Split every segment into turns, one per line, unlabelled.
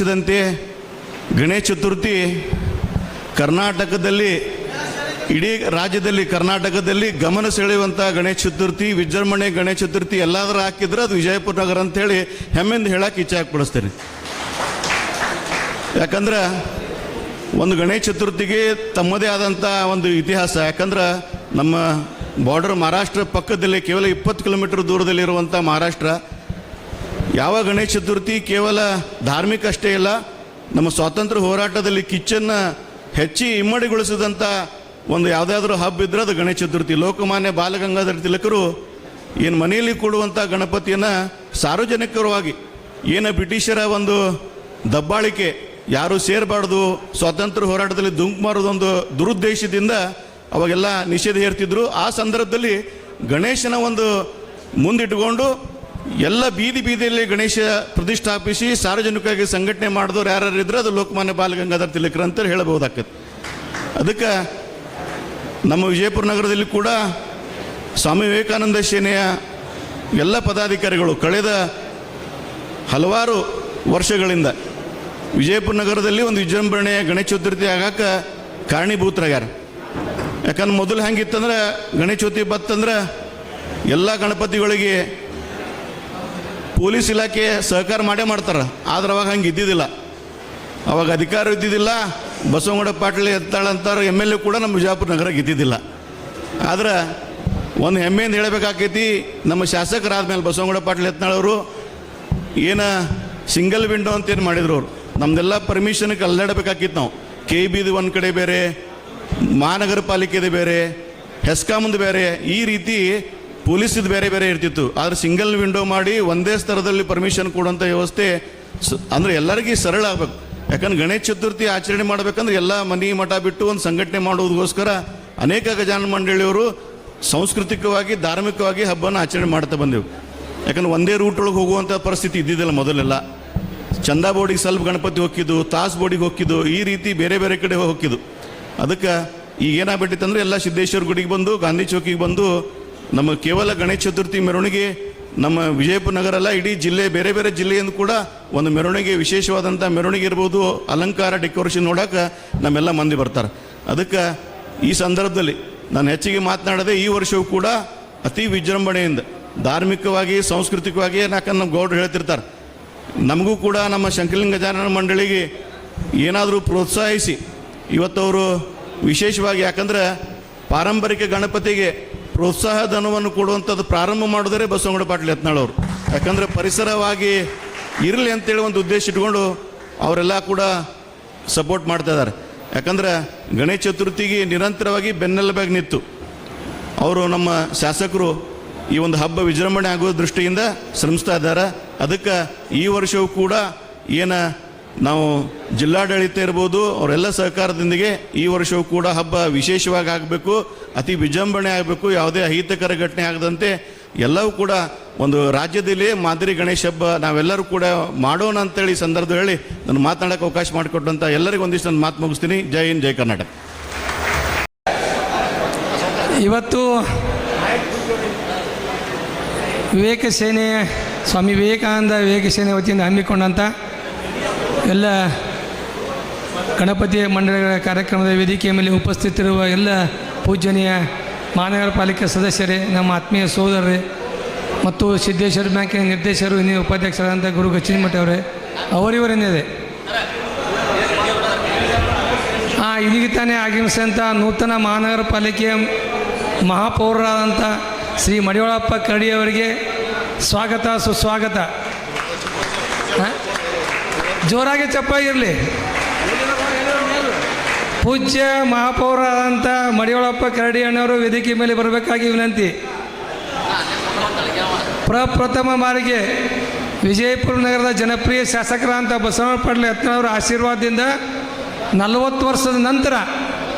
ವರ್ಷದಂತೆ ಗಣೇಶ ಚತುರ್ಥಿ ಕರ್ನಾಟಕದಲ್ಲಿ, ಇಡೀ ರಾಜ್ಯದಲ್ಲಿ, ಕರ್ನಾಟಕದಲ್ಲಿ ಗಮನ ಸೆಳೆಯುವಂಥ ಗಣೇಶ ಚತುರ್ಥಿ, ವಿಜೃಂಭಣೆ ಗಣೇಶ ಚತುರ್ಥಿ ಎಲ್ಲಾದರೂ ಹಾಕಿದ್ರೆ ಅದು ವಿಜಯಪುರ ನಗರ ಅಂತೇಳಿ ಹೆಮ್ಮೆಂದು ಹೇಳಕ್ಕೆ ಇಚ್ಛೆ ಹಾಕ್ಬಿಡಿಸ್ತೇನೆ ಯಾಕಂದ್ರೆ ಒಂದು ಗಣೇಶ ಚತುರ್ಥಿಗೆ ತಮ್ಮದೇ ಆದಂಥ ಒಂದು ಇತಿಹಾಸ. ಯಾಕಂದ್ರೆ ನಮ್ಮ ಬಾರ್ಡರ್ ಮಹಾರಾಷ್ಟ್ರ ಪಕ್ಕದಲ್ಲಿ ಕೇವಲ ಇಪ್ಪತ್ತು ಕಿಲೋಮೀಟರ್ ದೂರದಲ್ಲಿರುವಂಥ ಮಹಾರಾಷ್ಟ್ರ. ಯಾವ ಗಣೇಶ ಚತುರ್ಥಿ ಕೇವಲ ಧಾರ್ಮಿಕ ಅಷ್ಟೇ ಇಲ್ಲ ನಮ್ಮ ಸ್ವಾತಂತ್ರ್ಯ ಹೋರಾಟದಲ್ಲಿ ಕಿಚ್ಚನ್ನು ಹೆಚ್ಚಿ ಇಮ್ಮಡಿಗೊಳಿಸಿದಂಥ ಒಂದು ಯಾವುದಾದ್ರೂ ಹಬ್ಬ ಇದ್ರೆ ಅದು ಗಣೇಶ ಚತುರ್ಥಿ. ಲೋಕಮಾನ್ಯ ಬಾಲಗಂಗಾಧರ ತಿಲಕರು ಏನು ಮನೆಯಲ್ಲಿ ಕೊಡುವಂಥ ಗಣಪತಿಯನ್ನು ಸಾರ್ವಜನಿಕರವಾಗಿ, ಏನು ಬ್ರಿಟಿಷರ ಒಂದು ದಬ್ಬಾಳಿಕೆ, ಯಾರು ಸೇರಬಾರ್ದು, ಸ್ವಾತಂತ್ರ್ಯ ಹೋರಾಟದಲ್ಲಿ ದುಂಕು ಮಾರೋದೊಂದು ದುರುದ್ದೇಶದಿಂದ ಅವಾಗೆಲ್ಲ ನಿಷೇಧ ಹೇರ್ತಿದ್ರು. ಆ ಸಂದರ್ಭದಲ್ಲಿ ಗಣೇಶನ ಒಂದು ಮುಂದಿಟ್ಟುಕೊಂಡು ಎಲ್ಲ ಬೀದಿ ಬೀದಿಯಲ್ಲಿ ಗಣೇಶ ಪ್ರತಿಷ್ಠಾಪಿಸಿ ಸಾರ್ವಜನಿಕವಾಗಿ ಸಂಘಟನೆ ಮಾಡಿದವ್ರು ಯಾರು ಇದ್ರೆ ಅದು ಲೋಕಮಾನ್ಯ ಬಾಲಗಂಗಾಧರ ತಿಲಕರು ಅಂತ ಹೇಳಬಹುದಾಗತ್ತೆ ಅದಕ್ಕೆ ನಮ್ಮ ವಿಜಯಪುರ ನಗರದಲ್ಲಿ ಕೂಡ ಸ್ವಾಮಿ ವಿವೇಕಾನಂದ ಸೇನೆಯ ಎಲ್ಲ ಪದಾಧಿಕಾರಿಗಳು ಕಳೆದ ಹಲವಾರು ವರ್ಷಗಳಿಂದ ವಿಜಯಪುರ ನಗರದಲ್ಲಿ ಒಂದು ವಿಜೃಂಭಣೆಯ ಗಣೇಶ ಚತುರ್ಥಿ ಆಗಕ್ಕೆ ಕಾರಣೀಭೂತರಾಗ್ಯಾರ. ಯಾಕಂದ್ರೆ ಮೊದಲು ಹೆಂಗಿತ್ತಂದ್ರೆ ಗಣೇಶ ಚತುರ್ಥಿ ಬತ್ತಂದ್ರೆ ಎಲ್ಲ ಗಣಪತಿಗಳಿಗೆ ಪೊಲೀಸ್ ಇಲಾಖೆ ಸಹಕಾರ ಮಾಡೇ ಮಾಡ್ತಾರೆ. ಆದ್ರೆ ಅವಾಗ ಹಂಗೆ ಇದ್ದಿದ್ದಿಲ್ಲ. ಅವಾಗ ಅಧಿಕಾರ ಇದ್ದಿದ್ದಿಲ್ಲ. ಬಸವನಗೌಡ ಪಾಟೀಲ್ ಎತ್ತಾಳಂತಾರೆ ಎಂ ಎಲ್ ಎ ಕೂಡ ನಮ್ಮ ಬಿಜಾಪುರ ನಗರಕ್ಕೆ ಇದ್ದಿದ್ದಿಲ್ಲ. ಆದ್ರೆ ಒಂದು ಹೆಮ್ಮೆಯಿಂದ ಹೇಳಬೇಕಾಕೈತಿ, ನಮ್ಮ ಶಾಸಕರಾದ್ಮೇಲೆ ಬಸವನಗೌಡ ಪಾಟೀಲ್ ಎತ್ತಾಳವರು ಏನ ಸಿಂಗಲ್ ವಿಂಡೋ ಅಂತ ಏನು ಮಾಡಿದ್ರು ಅವರು. ನಮ್ದೆಲ್ಲ ಪರ್ಮಿಷನ್ಗೆ ಅಲ್ಲಾಡಬೇಕಾಗಿತ್ತು ನಾವು. ಕೆ ಬಿದು ಒಂದು ಕಡೆ ಬೇರೆ ಮಹಾನಗರ ಪಾಲಿಕೆದು ಬೇರೆ, ಹೆಸ್ಕಾಮಂದು ಬೇರೆ, ಈ ರೀತಿ ಪೊಲೀಸಿದು ಬೇರೆ ಬೇರೆ ಇರ್ತಿತ್ತು. ಆದರೆ ಸಿಂಗಲ್ ವಿಂಡೋ ಮಾಡಿ ಒಂದೇ ಸ್ತರದಲ್ಲಿ ಪರ್ಮಿಷನ್ ಕೊಡುವಂಥ ವ್ಯವಸ್ಥೆ ಅಂದರೆ ಎಲ್ಲರಿಗೂ ಸರಳ ಆಗಬೇಕು. ಯಾಕಂದ್ರೆ ಗಣೇಶ ಚತುರ್ಥಿ ಆಚರಣೆ ಮಾಡಬೇಕಂದ್ರೆ ಎಲ್ಲ ಮನೆ ಮಠ ಬಿಟ್ಟು ಒಂದು ಸಂಘಟನೆ ಮಾಡುವುದಕ್ಕೋಸ್ಕರ ಅನೇಕ ಗಜಾನ ಮಂಡಳಿಯವರು ಸಾಂಸ್ಕೃತಿಕವಾಗಿ, ಧಾರ್ಮಿಕವಾಗಿ ಹಬ್ಬನ ಆಚರಣೆ ಮಾಡ್ತಾ ಬಂದೆವು. ಯಾಕಂದ್ರೆ ಒಂದೇ ರೂಟ್ ಒಳಗೆ ಹೋಗುವಂಥ ಪರಿಸ್ಥಿತಿ ಇದ್ದಿದ್ದಿಲ್ಲ ಮೊದಲೆಲ್ಲ. ಚಂದ ಬೋರ್ಡಿಗೆ ಸ್ವಲ್ಪ ಗಣಪತಿ ಹೋಗಿದ್ದು ತಾಸ್ ಬೋರ್ಡಿಗೆ ಹೋಗಿದ್ದು ಈ ರೀತಿ ಬೇರೆ ಬೇರೆ ಕಡೆ ಹೋಗಿದ್ದು ಅದಕ್ಕೆ ಈಗ ಏನಾಗ್ಬಿಟ್ಟಿತ್ತಂದ್ರೆ ಎಲ್ಲ ಸಿದ್ದೇಶ್ವರ ಗುಡಿಗೆ ಬಂದು, ಗಾಂಧಿ ಚೌಕಿಗೆ ಬಂದು ನಮ್ಮ ಕೇವಲ ಗಣೇಶ ಚತುರ್ಥಿ ಮೆರವಣಿಗೆ ನಮ್ಮ ವಿಜಯಪುರ ನಗರ ಅಲ್ಲ, ಇಡೀ ಜಿಲ್ಲೆ, ಬೇರೆ ಬೇರೆ ಜಿಲ್ಲೆಯಿಂದ ಕೂಡ ಒಂದು ಮೆರವಣಿಗೆ ವಿಶೇಷವಾದಂಥ ಮೆರವಣಿಗೆ ಇರ್ಬೋದು, ಅಲಂಕಾರ ಡೆಕೋರೇಷನ್ ನೋಡೋಕೆ ನಮ್ಮೆಲ್ಲ ಮಂದಿ ಬರ್ತಾರೆ. ಅದಕ್ಕೆ ಈ ಸಂದರ್ಭದಲ್ಲಿ ನಾನು ಹೆಚ್ಚಿಗೆ ಮಾತನಾಡದೆ ಈ ವರ್ಷವೂ ಕೂಡ ಅತಿ ವಿಜೃಂಭಣೆಯಿಂದ ಧಾರ್ಮಿಕವಾಗಿ, ಸಾಂಸ್ಕೃತಿಕವಾಗಿ ಯಾಕಂದ್ರೆ ನಮ್ಮ ಗೌಡ್ರು ಹೇಳ್ತಿರ್ತಾರೆ. ನಮಗೂ ಕೂಡ ನಮ್ಮ ಶಂಕರಲಿಂಗ ಮಂಡಳಿಗೆ ಏನಾದರೂ ಪ್ರೋತ್ಸಾಹಿಸಿ ಇವತ್ತವರು ವಿಶೇಷವಾಗಿ ಯಾಕಂದ್ರೆ ಪಾರಂಪರಿಕ ಗಣಪತಿಗೆ ಪ್ರೋತ್ಸಾಹ ಧನವನ್ನು ಕೊಡುವಂಥದ್ದು ಪ್ರಾರಂಭ ಮಾಡಿದರೆ ಬಸವನಗೌಡ ಪಾಟೀಲ್ ಯತ್ನಾಳವರು. ಯಾಕಂದ್ರೆ ಪರಿಸರವಾಗಿ ಇರಲಿ ಅಂತೇಳಿ ಒಂದು ಉದ್ದೇಶ ಇಟ್ಕೊಂಡು ಅವರೆಲ್ಲ ಕೂಡ ಸಪೋರ್ಟ್ ಮಾಡ್ತಾ ಇದ್ದಾರೆ. ಯಾಕಂದ್ರೆ ಗಣೇಶ ಚತುರ್ಥಿಗೆ ನಿರಂತರವಾಗಿ ಬೆನ್ನೆಲುಬಾಗಿ ನಿಂತು. ಅವರು ನಮ್ಮ ಶಾಸಕರು ಈ ಒಂದು ಹಬ್ಬ ವಿಜೃಂಭಣೆ ಆಗುವ ದೃಷ್ಟಿಯಿಂದ ಶ್ರಮಿಸ್ತಾ ಇದ್ದಾರೆ. ಅದಕ್ಕೆ ಈ ವರ್ಷವೂ ಕೂಡ ಏನ ನಾವು ಜಿಲ್ಲಾಡಳಿತ ಇರ್ಬೋದು, ಅವರೆಲ್ಲ ಸಹಕಾರದೊಂದಿಗೆ ಈ ವರ್ಷವೂ ಕೂಡ ಹಬ್ಬ ವಿಶೇಷವಾಗಿ ಆಗಬೇಕು, ಅತಿ ವಿಜೃಂಭಣೆ ಆಗಬೇಕು, ಯಾವುದೇ ಅಹಿತಕರ ಘಟನೆ ಆಗದಂತೆ ಎಲ್ಲವೂ ಕೂಡ ಒಂದು ರಾಜ್ಯದಲ್ಲಿ ಮಾದರಿ ಗಣೇಶ ಹಬ್ಬ ನಾವೆಲ್ಲರೂ ಕೂಡ ಮಾಡೋಣ ಅಂತೇಳಿ ಸಂದರ್ಭ ಹೇಳಿ ನಾನು ಮಾತನಾಡೋಕೆ ಅವಕಾಶ ಮಾಡಿಕೊಟ್ಟಂಥ ಎಲ್ಲರಿಗೂ ಒಂದಿಷ್ಟು ನಾನು ಮಾತು ಮುಗಿಸ್ತೀನಿ. ಜೈ ಹಿಂದ್, ಜೈ ಕರ್ನಾಟಕ.
ಇವತ್ತು ವಿವೇಕ ಸೇನೆ, ಸ್ವಾಮಿ ವಿವೇಕಾನಂದ ವಿವೇಕ ಸೇನೆ ವತಿಯಿಂದ ಹಮ್ಮಿಕೊಂಡಂಥ ಎಲ್ಲ ಗಣಪತಿ ಮಂಡಳಿಗಳ ಕಾರ್ಯಕ್ರಮದ ವೇದಿಕೆಯ ಮೇಲೆ ಉಪಸ್ಥಿತಿರುವ ಎಲ್ಲ ಪೂಜನೀಯ ಮಹಾನಗರ ಪಾಲಿಕೆ ಸದಸ್ಯರೇ, ನಮ್ಮ ಆತ್ಮೀಯ ಸೋದರರೇ ಮತ್ತು ಸಿದ್ದೇಶ್ವರ ಬ್ಯಾಂಕಿನ ನಿರ್ದೇಶಕರು, ಇನ್ನೇ ಉಪಾಧ್ಯಕ್ಷರಾದಂಥ ಗುರು ಗಚ್ಚಿನಮಠ ಅವರೇ ಅವರಿವರೇನಿದೆ ಆ, ಇಲ್ಲಿಗೆ ತಾನೇ ಆಗಮಿಸಿದಂಥ ನೂತನ ಮಹಾನಗರ ಪಾಲಿಕೆಯ ಮಹಾಪೌರರಾದಂಥ ಶ್ರೀ ಮಡಿವಾಳಪ್ಪ ಕಡಿಯವರಿಗೆ ಸ್ವಾಗತ, ಸುಸ್ವಾಗತ ಹ? ಜೋರಾಗಿ ಚಪ್ಪಾಗಿರಲಿ ಪೂಜ್ಯ ಮಹಾಪೌರರಾದಂಥ ಮಡಿವಾಳಪ್ಪ ಕರಡಿ ಅಣ್ಣವರು ವೇದಿಕೆ ಮೇಲೆ ಬರಬೇಕಾಗಿ ವಿನಂತಿ. ಪ್ರಪ್ರಥಮ ಬಾರಿಗೆ ವಿಜಯಪುರ ನಗರದ ಜನಪ್ರಿಯ ಶಾಸಕರಾದಂಥ ಬಸವಣ್ಣ ಪಾಟೀಲ್ ಯತ್ನವರ ಆಶೀರ್ವಾದದಿಂದ ನಲವತ್ತು ವರ್ಷದ ನಂತರ,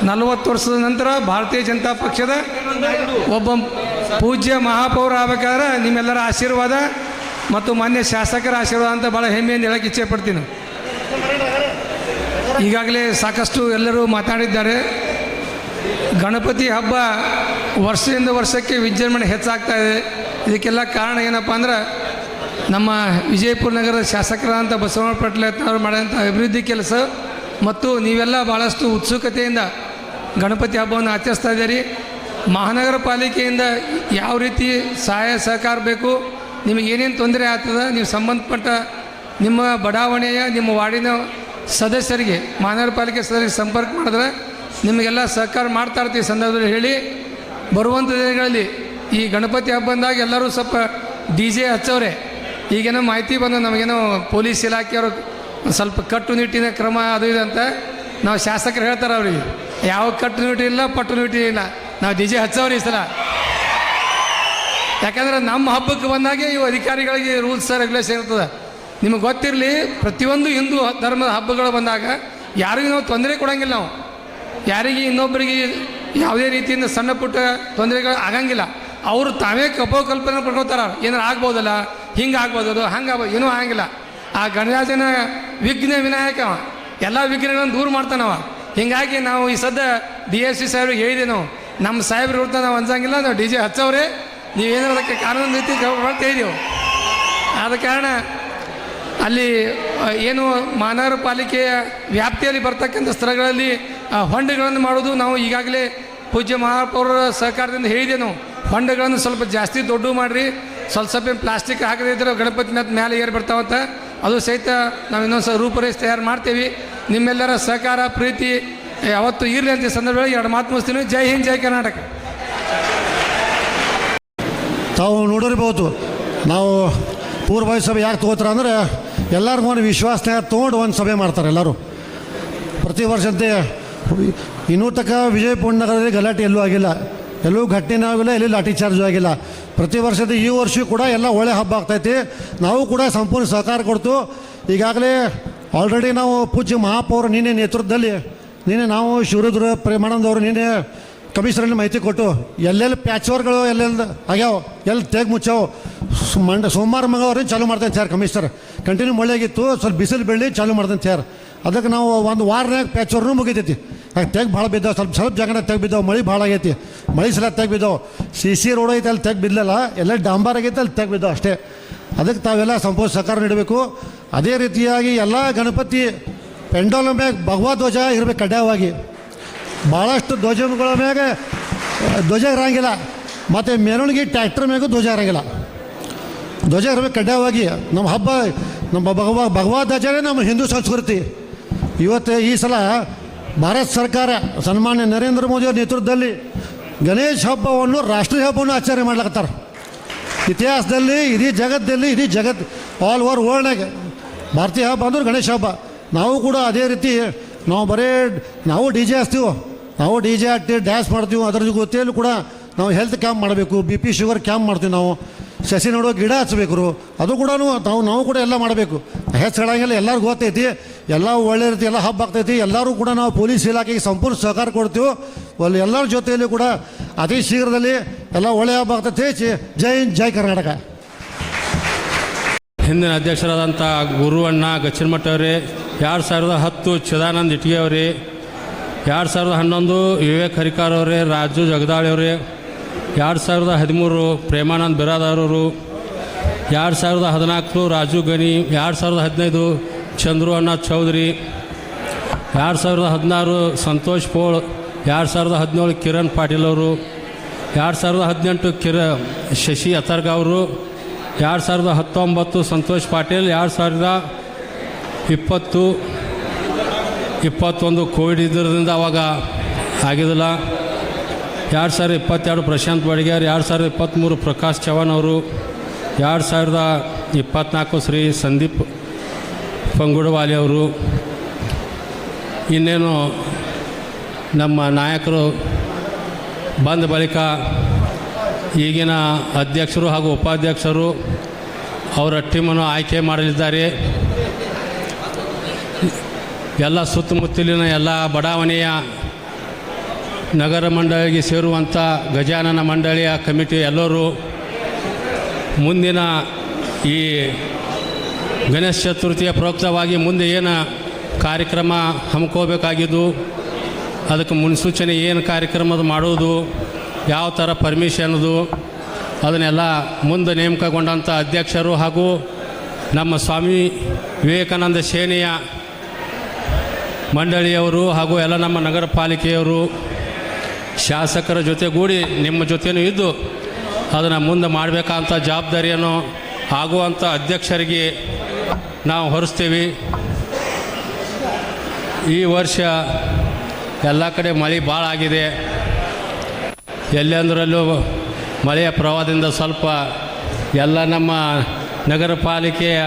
ನಲವತ್ತು ವರ್ಷದ ನಂತರ ಭಾರತೀಯ ಜನತಾ ಪಕ್ಷದ ಒಬ್ಬ ಪೂಜ್ಯ ಮಹಾಪೌರ ಆಗಬೇಕಾದ್ರೆ ನಿಮ್ಮೆಲ್ಲರ ಆಶೀರ್ವಾದ. ಮತ್ತು ಮಾನ್ಯ ಶಾಸಕರ ಆಶೀರ್ವಾದ ಅಂತ ಭಾಳ ಹೆಮ್ಮೆಯಿಂದ ಹೇಳಕ್ಕೆ ಇಚ್ಛೆ ಪಡ್ತೀನಿ. ಈಗಾಗಲೇ ಸಾಕಷ್ಟು ಎಲ್ಲರೂ ಮಾತಾಡಿದ್ದಾರೆ. ಗಣಪತಿ ಹಬ್ಬ ವರ್ಷದಿಂದ ವರ್ಷಕ್ಕೆ ವಿಜೃಂಭಣೆ ಹೆಚ್ಚಾಗ್ತಾ ಇದೆ. ಇದಕ್ಕೆಲ್ಲ ಕಾರಣ ಏನಪ್ಪ ಅಂದ್ರೆ ನಮ್ಮ ವಿಜಯಪುರ ನಗರದ ಶಾಸಕರಾದಂಥ ಬಸವಣ್ಣ ಪಟ್ಲೆ ಅವರು ಮಾಡಿದಂಥ ಅಭಿವೃದ್ಧಿ ಕೆಲಸ ಮತ್ತು ನೀವೆಲ್ಲ ಭಾಳಷ್ಟು ಉತ್ಸುಕತೆಯಿಂದ ಗಣಪತಿ ಹಬ್ಬವನ್ನು ಆಚರಿಸ್ತಾ ಇದ್ದೀರಿ. ಮಹಾನಗರ ಪಾಲಿಕೆಯಿಂದ ಯಾವ ರೀತಿ ಸಹಾಯ ಸಹಕಾರ ಬೇಕು ನಿಮಗೆ ಏನೇನು ತೊಂದರೆ ಆಗ್ತದೆ, ನೀವು ಸಂಬಂಧಪಟ್ಟ ನಿಮ್ಮ ಬಡಾವಣೆಯ, ನಿಮ್ಮ ವಾರ್ಡಿನ ಸದಸ್ಯರಿಗೆ ಮಹಾನಗರ ಪಾಲಿಕೆ ಸದಸ್ಯರಿಗೆ ಸಂಪರ್ಕ ಮಾಡಿದ್ರೆ ನಿಮಗೆಲ್ಲ ಸಹಕಾರ ಮಾಡ್ತಾ ಇರ್ತೀವಿ ಸಂದರ್ಭದಲ್ಲಿ ಹೇಳಿ. ಬರುವಂಥ ದಿನಗಳಲ್ಲಿ ಈ ಗಣಪತಿ ಹಬ್ಬ ಬಂದಾಗ ಎಲ್ಲರೂ ಸ್ವಲ್ಪ ಡಿ ಜೆ ಹಚ್ಚವ್ರೆ. ಈಗೇನೋ ಮಾಹಿತಿ ಬಂದು ನಮಗೇನೋ ಪೊಲೀಸ್ ಇಲಾಖೆಯವರು ಸ್ವಲ್ಪ ಕಟ್ಟುನಿಟ್ಟಿನ ಕ್ರಮ ಅದು ಇದೆ ಅಂತ ನಾವು ಶಾಸಕರು ಹೇಳ್ತಾರೆ ಅವ್ರಿಗೆ ಯಾವ ಕಟ್ಟುನಿಟ್ಟಿಲ್ಲ ಇಲ್ಲ ಇಲ್ಲ ನಾವು ಡಿ ಜೆ ಹಚ್ಚವ್ರಿ ಈ ಸಲ. ಯಾಕಂದ್ರೆ ನಮ್ಮ ಹಬ್ಬಕ್ಕೆ ಬಂದಾಗೆ ಇವು ಅಧಿಕಾರಿಗಳಿಗೆ ರೂಲ್ಸ್ ರೆಗ್ಯುಲೇಷನ್ ಇರ್ತದೆ. ನಿಮಗೆ ಗೊತ್ತಿರಲಿ, ಪ್ರತಿಯೊಂದು ಹಿಂದೂ ಧರ್ಮದ ಹಬ್ಬಗಳು ಬಂದಾಗ ಯಾರಿಗೂ ನಾವು ತೊಂದರೆ ಕೊಡೋಂಗಿಲ್ಲ ನಾವು. ಯಾರಿಗೆ ಇನ್ನೊಬ್ಬರಿಗೆ ಯಾವುದೇ ರೀತಿಯಿಂದ ಸಣ್ಣ ಪುಟ್ಟ ತೊಂದರೆಗಳು ಆಗಂಗಿಲ್ಲ. ಅವರು ತಾವೇ ಕಪೋಕಲ್ಪನೆ ಪಡ್ಕೋತಾರ. ಏನಾರು ಆಗ್ಬೋದಲ್ಲ? ಹಿಂಗೆ ಆಗ್ಬೋದು ಹಂಗೆ ಆಗ್ಬೋದು, ಏನೂ ಆಗಂಗಿಲ್ಲ. ಆ ಗಣರಾಜನ ವಿಘ್ನ ವಿನಾಯಕ. ಎಲ್ಲ ವಿಘ್ನಗಳನ್ನು ದೂರ ಮಾಡ್ತಾನವ. ಹೀಗಾಗಿ ನಾವು ಈ ಸದ್ಯ ಡಿ ಎಸ್ ಸಿ ಸಾಹೇಬ್ರಿಗೆ ಹೇಳಿದೆ ನಾವು. ನಮ್ಮ ಸಾಹೇಬ್ರು ಇರ್ತಾ ನಾವು ಅನ್ಸಂಗಿಲ್ಲ ನಾವು ಡಿ ಜೆ ಹಚ್ಚವ್ರೆ ನೀವೇನಾರು ಅದಕ್ಕೆ ಕಾನೂನು ರೀತಿ ಮಾಡ್ತಾ ಇದ್ದೀವಿ ಆದ ಕಾರಣ ಅಲ್ಲಿ ಏನು ಮಹಾನಗರ ಪಾಲಿಕೆಯ ವ್ಯಾಪ್ತಿಯಲ್ಲಿ ಬರ್ತಕ್ಕಂಥ ಸ್ಥಳಗಳಲ್ಲಿ ಹೊಂಡಗಳನ್ನು ಮಾಡೋದು ನಾವು ಈಗಾಗಲೇ ಪೂಜ್ಯ ಮಹಾಪೌರರ ಸಹಕಾರದಿಂದ ಹೇಳಿದೆ ನಾವು ಹೊಂಡಗಳನ್ನು ಸ್ವಲ್ಪ ಜಾಸ್ತಿ ದೊಡ್ಡ ಮಾಡಿರಿ. ಸ್ವಲ್ಪ ಸ್ವಲ್ಪ ಪ್ಲಾಸ್ಟಿಕ್ ಹಾಕದೇ ಇದ್ರೆ ಗಣಪತಿ ಮ್ಯಾತ್ ಮೇಲೆ ಏರಿ ಬರ್ತಾವಂತ. ಅದು ಸಹಿತ ನಾವು ಇನ್ನೊಂದು ಸಲ ರೂಪರೇಷೆ ತಯಾರು ಮಾಡ್ತೀವಿ. ನಿಮ್ಮೆಲ್ಲರ ಸಹಕಾರ, ಪ್ರೀತಿ ಯಾವತ್ತು ಇರಲಿ ಅಂತ ಸಂದರ್ಭದಲ್ಲಿ ಎರಡು ಮಾತು ಮುಗಿಸ್ತೀನಿ. ಜೈ ಹಿಂದ್, ಜೈ ಕರ್ನಾಟಕ.
ತಾವು ನೋಡಿರ್ಬೋದು. ನಾವು ಪೂರ್ವಭಾವಿ ಸಭೆ ಯಾಕೆ ತೊಗೋತಾರೆ ಅಂದರೆ ಎಲ್ಲರಿಗೂ ಒಂದು ವಿಶ್ವಾಸನ ತೊಗೊಂಡು ಒಂದು ಸಭೆ ಮಾಡ್ತಾರೆ ಎಲ್ಲರೂ. ಪ್ರತಿ ವರ್ಷದಂತೆ ಇನ್ನೂ ತನಕ ವಿಜಯಪುರ ನಗರದಲ್ಲಿ ಗಲಾಟೆ ಎಲ್ಲೂ ಆಗಿಲ್ಲ. ಎಲ್ಲೂ ಘಟನೆ ಆಗಿಲ್ಲ, ಎಲ್ಲೂ ಲಾಠಿ ಚಾರ್ಜ್ ಆಗಿಲ್ಲ. ಪ್ರತಿ ವರ್ಷದ ಈ ವರ್ಷ ಕೂಡ ಎಲ್ಲ ಒಳ್ಳೆ ಹಬ್ಬ ಆಗ್ತೈತಿ. ನಾವು ಕೂಡ ಸಂಪೂರ್ಣ ಸಹಕಾರ ಕೊಡ್ತು. ಈಗಾಗಲೇ ಆಲ್ರೆಡಿ ನಾವು ಪೂಜ್ಯ ಮಹಾಪೌರ ನಿನ್ನೆ ನೇತೃತ್ವದಲ್ಲಿ, ನಿನ್ನೆ ನಾವು ಶಿವರುದ್ರ ಪ್ರೇಮಾನಂದವರು ನಿನ್ನೆ ಕಮಿಷನರ್ನ ಮಾಹಿತಿ ಕೊಟ್ಟು ಎಲ್ಲೆಲ್ಲಿ ಪ್ಯಾಚ್ವರ್ಗಳು ಎಲ್ಲೆಲ್ಲಿ ಆಗ್ಯಾವ, ಎಲ್ಲಿ ತೆಗ್ ಮುಚ್ಚಾವು. ಮಂಡ ಸೋಮವಾರ ಮಂಗಳವಾರ ಚಾಲೂ ಮಾಡ್ತೇನೆ ಸರ್ ಕಮಿಷನರ್. ಕಂಟಿನ್ಯೂ ಮಳೆ ಆಗಿತ್ತು, ಸ್ವಲ್ಪ ಬಿಸಿಲು ಬೆಳ್ಳಿ ಚಾಲೂ ಮಾಡ್ತೇನೆ ಸರ್. ಅದಕ್ಕೆ ನಾವು ಒಂದು ವಾರನಾಗ ಪ್ಯಾಚೋರ್ನೂ ಮುಗಿತೈತಿ. ತೆಗ್ ಭಾಳ ಬಿದ್ದಾವೆ, ಸ್ವಲ್ಪ ಸ್ವಲ್ಪ ಜಾಗ ತೆಗ್ ಬಿದ್ದಾವೆ, ಮಳೆ ಭಾಳ ಆಗೈತಿ. ಮಳೆ ಸಲ ತೆಗ್ ಬಿದ್ದಾವೆ. ಸಿ ಸಿ ರೋಡ್ ಐತೆ, ಅಲ್ಲಿ ತೆಗ್ ಬಿದ್ದಲ್ಲ ಎಲ್ಲ ಡಾಂಬಾರ್ ಆಗೈತೆ, ಅಲ್ಲಿ ತೆಗ್ ಬಿದ್ದಾವೆ ಅಷ್ಟೇ. ಅದಕ್ಕೆ ತಾವೆಲ್ಲ ಸಂಪೂರ್ಣ ಸಹಕಾರ ನೀಡಬೇಕು. ಅದೇ ರೀತಿಯಾಗಿ ಎಲ್ಲ ಗಣಪತಿ ಪೆಂಡೋಲ ಮ್ಯಾಗ ಭಗವಾ ಧ್ವಜ ಇರಬೇಕು ಕಡ್ಡಾಯವಾಗಿ. ಭಾಳಷ್ಟು ಧ್ವಜಗಳ ಮ್ಯಾಗ ಧ್ವಜ ಇರಂಗಿಲ್ಲ. ಮತ್ತು ಮೆರವಣಿಗೆ ಟ್ಯಾಕ್ಟ್ರ್ ಮ್ಯಾಗೂ ಧ್ವಜ ಇರಂಗಿಲ್ಲ. ಧ್ವಜ ಇರಬೇಕು ಕಡ್ಡಾಯವಾಗಿ ನಮ್ಮ ಹಬ್ಬ, ನಮ್ಮ ಭಗವ ಧ್ವಜನೇ ನಮ್ಮ ಹಿಂದೂ ಸಂಸ್ಕೃತಿ. ಇವತ್ತು ಈ ಸಲ ಭಾರತ ಸರ್ಕಾರ, ಸನ್ಮಾನ್ಯ ನರೇಂದ್ರ ಮೋದಿಯವ್ರ ನೇತೃತ್ವದಲ್ಲಿ ಗಣೇಶ ಹಬ್ಬವನ್ನು, ರಾಷ್ಟ್ರೀಯ ಹಬ್ಬವನ್ನು ಆಚರಣೆ ಮಾಡ್ಲಕತ್ತಾರೆ. ಇತಿಹಾಸದಲ್ಲಿ, ಇಡೀ ಜಗತ್ತಲ್ಲಿ, ಇಡೀ ಜಗತ್ ಆಲ್ ಓವರ್ ವರ್ಲ್ಡ್ನಾಗ ಭಾರತೀಯ ಹಬ್ಬ ಅಂದ್ರೆ ಗಣೇಶ ಹಬ್ಬ. ನಾವು ಕೂಡ ಅದೇ ರೀತಿ, ನಾವು ಬರೀ, ನಾವು ಡಿ ಜೆ ಹಚ್ತೀವಿ ನಾವು ಡಿ ಜೆ ಹಾಕ್ತೀವಿ ಡ್ಯಾನ್ಸ್ ಮಾಡ್ತೀವಿ ಅದ್ರ ಜೊತೆಯಲ್ಲೂ ಕೂಡ ನಾವು ಹೆಲ್ತ್ ಕ್ಯಾಂಪ್ ಮಾಡಬೇಕು ಬಿ ಪಿ ಶುಗರ್ ಕ್ಯಾಂಪ್ ಮಾಡ್ತೀವಿ ನಾವು. ಸಸಿ ನೋಡುವ ಗಿಡ ಹಚ್ಚಬೇಕು ಅದು ಕೂಡ ನಾವು ನಾವು ಕೂಡ ಎಲ್ಲ ಮಾಡಬೇಕು. ಹೆಚ್ಚು ಹೇಳಂಗಿಲ್ಲ, ಎಲ್ಲರಿಗೂ ಗೊತ್ತೈತಿ. ಎಲ್ಲ ಒಳ್ಳೆ ರೀತಿ ಎಲ್ಲ ಹಬ್ಬ ಆಗ್ತೈತಿ. ಎಲ್ಲರೂ ಕೂಡ ನಾವು ಪೊಲೀಸ್ ಇಲಾಖೆಗೆ ಸಂಪೂರ್ಣ ಸಹಕಾರ ಕೊಡ್ತೀವಿ. ಒಳ್ಳೆ ಎಲ್ಲರ ಜೊತೆಯಲ್ಲಿ ಕೂಡ ಅತಿ ಶೀಘ್ರದಲ್ಲಿ ಎಲ್ಲ ಒಳ್ಳೆಯ ಹಬ್ಬ ಆಗ್ತೈತಿ. ಜೈ- ಜೈ ಕರ್ನಾಟಕ.
ಹಿಂದಿನ ಅಧ್ಯಕ್ಷರಾದಂಥ ಗುರುವಣ್ಣ ಗಚ್ಚಿನಮಠ ಅವರೇ, ಎರಡು ಸಾವಿರದ ಹತ್ತು ಚಿದಾನಂದ ಇಟ್ಗೆ ಅವರೇ ಎರಡು ಸಾವಿರದ ಹನ್ನೊಂದು ವಿವೇಕ್ ಹರಿಕಾರ್ ಅವರೇ, ರಾಜು ಜಗದಾಳಿಯವರೇ ಎರಡು ಸಾವಿರದ ಹದಿಮೂರು ಪ್ರೇಮಾನಂದ್ ಬಿರಾದಾರವರು ಎರಡು ಸಾವಿರದ ಹದಿನಾಲ್ಕು ರಾಜು ಗನಿ ಎರಡು ಸಾವಿರದ ಹದಿನೈದು ಚಂದ್ರು ಅಣ್ಣ ಚೌಧರಿ, ಎರಡು ಸಾವಿರದ ಹದಿನಾರು ಸಂತೋಷ್ ಪೋಳ್, ಎರಡು ಸಾವಿರದ ಹದಿನೇಳು ಕಿರಣ್ ಪಾಟೀಲ್ ಅವರು, ಎರಡು ಸಾವಿರದ ಹದಿನೆಂಟು ಕಿರ ಶಶಿ ಅತರ್ಗ ಅವರು, ಎರಡು ಸಾವಿರದ ಹತ್ತೊಂಬತ್ತು ಸಂತೋಷ್ ಪಾಟೀಲ್, ಎರಡು ಸಾವಿರದ ಇಪ್ಪತ್ತು ಇಪ್ಪತ್ತೊಂದು ಕೋವಿಡ್ ಇದ್ದರಿಂದ ಅವಾಗ ಆಗಿದ್ದಿಲ್ಲ. ಎರಡು ಸಾವಿರದ ಇಪ್ಪತ್ತೆರಡು ಪ್ರಶಾಂತ್ ಬಡಿಗೇರ್ ಎರಡು ಸಾವಿರದ ಇಪ್ಪತ್ತ್ಮೂರು ಪ್ರಕಾಶ್ ಚವಾನ್ ಅವರು, ಎರಡು ಸಾವಿರದ ಇಪ್ಪತ್ತ್ನಾಲ್ಕು ಶ್ರೀ ಸಂದೀಪ್ ಪಂಗುಡವಾಲಿ ಅವರು. ಇನ್ನೇನು ನಮ್ಮ ನಾಯಕರು ಬಂದ ಬಳಿಕ ಈಗಿನ ಅಧ್ಯಕ್ಷರು ಹಾಗೂ ಉಪಾಧ್ಯಕ್ಷರು ಅವರ ಟೀಮನ್ನು ಆಯ್ಕೆ ಮಾಡಲಿದ್ದಾರೆ. ಎಲ್ಲ ಸುತ್ತಮುತ್ತಲಿನ ಎಲ್ಲ ಬಡಾವಣೆಯ ನಗರ ಮಂಡಳಿಗೆ ಸೇರುವಂಥ ಗಜಾನನ ಮಂಡಳಿಯ ಕಮಿಟಿ ಎಲ್ಲರೂ ಮುಂದಿನ ಈ ಗಣೇಶ ಚತುರ್ಥಿಯ ಪ್ರೋಕ್ತವಾಗಿ ಮುಂದೆ ಏನು ಕಾರ್ಯಕ್ರಮ ಹಮ್ಮಿಕೋಬೇಕಾಗಿದ್ದು ಅದಕ್ಕೆ ಮುನ್ಸೂಚನೆ ಏನು ಕಾರ್ಯಕ್ರಮದ ಮಾಡೋದು ಯಾವ ಥರ ಪರ್ಮಿಷನ್ದು ಅದನ್ನೆಲ್ಲ ಮುಂದೆ ನೇಮಕಗೊಂಡಂಥ ಅಧ್ಯಕ್ಷರು ಹಾಗೂ ನಮ್ಮ ಸ್ವಾಮಿ ವಿವೇಕಾನಂದ ಸೇನೆಯ ಮಂಡಳಿಯವರು ಹಾಗೂ ಎಲ್ಲ ನಮ್ಮ ನಗರ ಪಾಲಿಕೆಯವರು ಶಾಸಕರ ಜೊತೆಗೂಡಿ ನಿಮ್ಮ ಜೊತೆಯೂ ಇದ್ದು ಅದನ್ನು ಮುಂದೆ ಮಾಡಬೇಕಂತ ಜವಾಬ್ದಾರಿಯನ್ನು ಆಗುವಂಥ ಅಧ್ಯಕ್ಷರಿಗೆ ನಾವು ಹೊರಿಸ್ತೀವಿ. ಈ ವರ್ಷ ಎಲ್ಲ ಕಡೆ ಮಳೆ ಭಾಳ ಆಗಿದೆ. ಎಲ್ಲೆಂದರಲ್ಲೂ ಮಳೆಯ ಪ್ರವಾಹದಿಂದ ಸ್ವಲ್ಪ ಎಲ್ಲ ನಮ್ಮ ನಗರ ಪಾಲಿಕೆಯ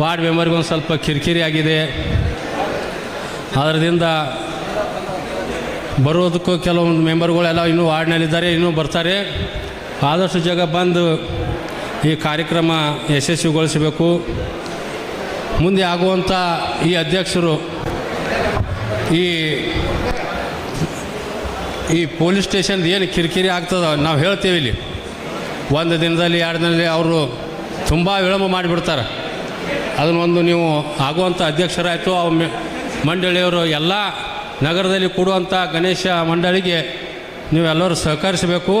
ವಾರ್ಡ್ ಮೆಂಬರ್ಗೊಂದು ಸ್ವಲ್ಪ ಕಿರಿಕಿರಿ ಆಗಿದೆ. ಅದರಿಂದ ಬರೋದಕ್ಕೂ ಕೆಲವೊಂದು ಮೆಂಬರ್ಗಳೆಲ್ಲ ಇನ್ನೂ ವಾರ್ಡ್ನಲ್ಲಿದ್ದಾರೆ, ಇನ್ನೂ ಬರ್ತಾರೆ. ಆದಷ್ಟು ಜಾಗ ಬಂದು ಈ ಕಾರ್ಯಕ್ರಮ ಯಶಸ್ವಿಗೊಳಿಸಬೇಕು. ಮುಂದೆ ಆಗುವಂಥ ಈ ಅಧ್ಯಕ್ಷರು ಈ ಈ ಪೊಲೀಸ್ ಸ್ಟೇಷನ್ದು ಏನು ಕಿರಿಕಿರಿ ಆಗ್ತದ ನಾವು ಹೇಳ್ತೀವಿ ಇಲ್ಲಿ. ಒಂದು ದಿನದಲ್ಲಿ, ಎರಡು ದಿನದಲ್ಲಿ ಅವರು ತುಂಬ ವಿಳಂಬ ಮಾಡಿಬಿಡ್ತಾರೆ. ಅದನ್ನೊಂದು ನೀವು ಆಗುವಂಥ ಅಧ್ಯಕ್ಷರಾಯಿತು ಅವ ಮೆ- ಮಂಡಳಿಯವರು ಎಲ್ಲ ನಗರದಲ್ಲಿ ಕೊಡುವಂಥ ಗಣೇಶ ಮಂಡಳಿಗೆ ನೀವೆಲ್ಲರೂ ಸಹಕರಿಸಬೇಕು.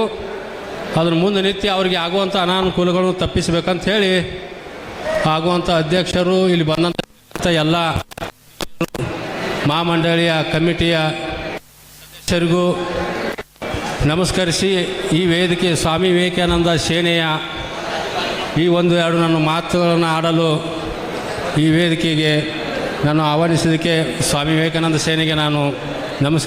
ಅದನ್ನು ಮುಂದೆ ನಿತ್ಯ ಅವರಿಗೆ ಆಗುವಂಥ ಅನಾನುಕೂಲಗಳನ್ನು ತಪ್ಪಿಸಬೇಕಂತ ಹೇಳಿ ಆಗುವಂಥ ಅಧ್ಯಕ್ಷರು ಇಲ್ಲಿ ಬಂದಂಥ ಎಲ್ಲ ಮಹಾಮಂಡಳಿಯ ಕಮಿಟಿಯ ಸದಸ್ಯರಿಗೂ ನಮಸ್ಕರಿಸಿ ಈ ವೇದಿಕೆ ಸ್ವಾಮಿ ವಿವೇಕಾನಂದ ಸೇನೆಯ ಈ ಒಂದು ಎರಡು ನನ್ನ ಮಾತುಗಳನ್ನು ಆಡಲು ಈ ವೇದಿಕೆಗೆ ನಾನು ಆಹ್ವಾನಿಸಿದ್ದಕ್ಕೆ ಸ್ವಾಮಿ ವಿವೇಕಾನಂದ ಸೇನೆಗೆ ನಾನು ನಮಸ್ಕಾರ